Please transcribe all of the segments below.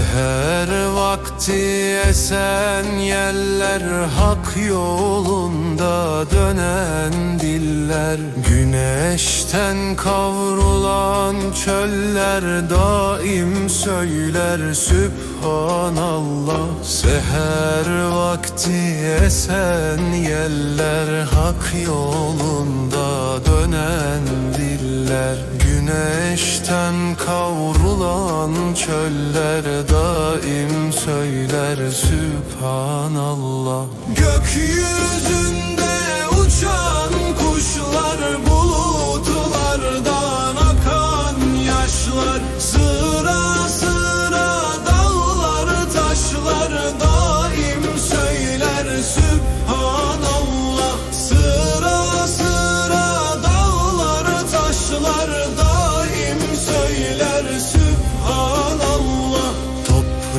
Seher vakti esen yeller Hak yolunda dönen diller. Güneşten kavrulan çöller Daim söyler. Sübhanallah. Seher vakti esen yeller Hak yolunda dönen diller Güneşten kavrulan çöller daim söyler Sübhanallah. Gökyüzünde uçan kuşlar bulutlardan akan yaşlar Sıra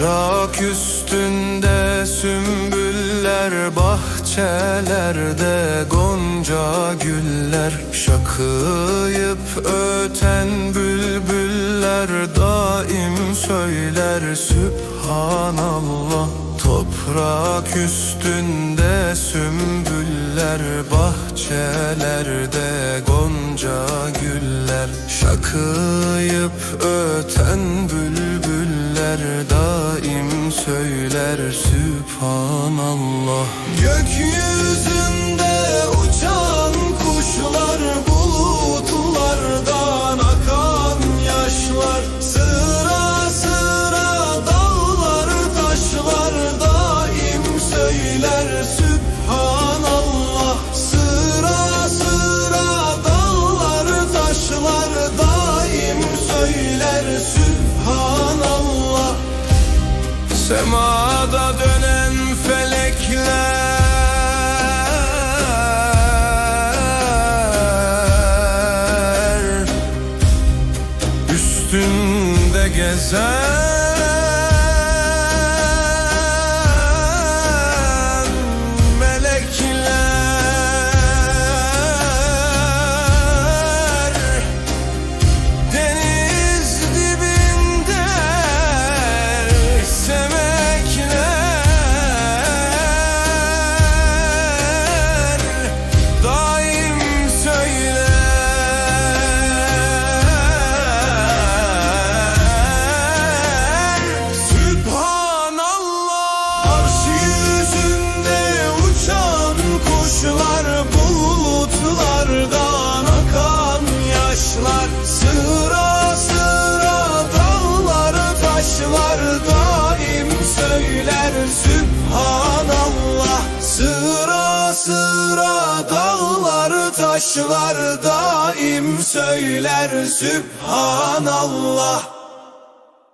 Toprak üstünde sümbüller Bahçelerde gonca güller. Şakıyıp öten bülbüller Daim söyler. Sübhanallah Toprak üstünde sümbüller Bahçelerde gonca güller. Şakıyıp öten bülbüller söyler Sübhanallah. Gökyüzünde Semada dönen felekler Üstünde gezen yaşlar Sıra sıra dağlar taşlar Daim söyler Sübhanallah. Sıra sıra dağlar taşlar Daim söyler Sübhanallah